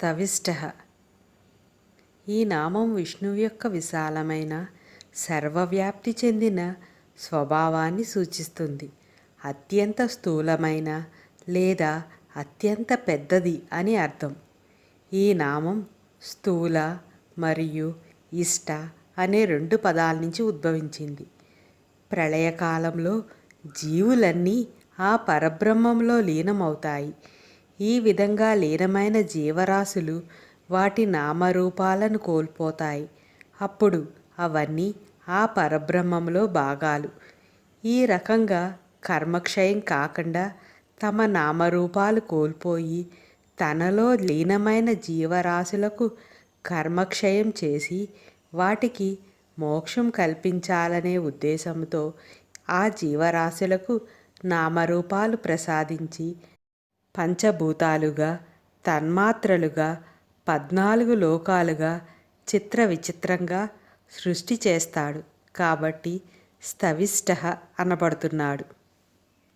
తవిష్ట. ఈ నామం విష్ణువు యొక్క విశాలమైన సర్వవ్యాప్తి చెందిన స్వభావాన్ని సూచిస్తుంది. అత్యంత స్థూలమైన లేదా అత్యంత పెద్దది అని అర్థం. ఈ నామం స్థూల మరియు ఇష్ట అనే రెండు పదాల నుంచి ఉద్భవించింది. ప్రళయకాలంలో జీవులన్నీ ఆ పరబ్రహ్మంలో లీనమవుతాయి. ఈ విధంగా లీనమైన జీవరాశులు వాటి నామరూపాలను కోల్పోతాయి. అప్పుడు అవన్నీ ఆ పరబ్రహ్మంలో భాగాలు. ఈ రకంగా కర్మక్షయం కాకుండా తమ నామరూపాలు కోల్పోయి తనలో లీనమైన జీవరాశులకు కర్మక్షయం చేసి వాటికి మోక్షం కల్పించాలనే ఉద్దేశంతో ఆ జీవరాశులకు నామరూపాలు ప్రసాదించి పంచభూతాలుగా తన్మాత్రలుగా పద్నాలుగు లోకాలుగా చిత్ర విచిత్రంగా సృష్టి చేస్తాడు. కాబట్టి స్థవిష్ట అనబడుతున్నాడు.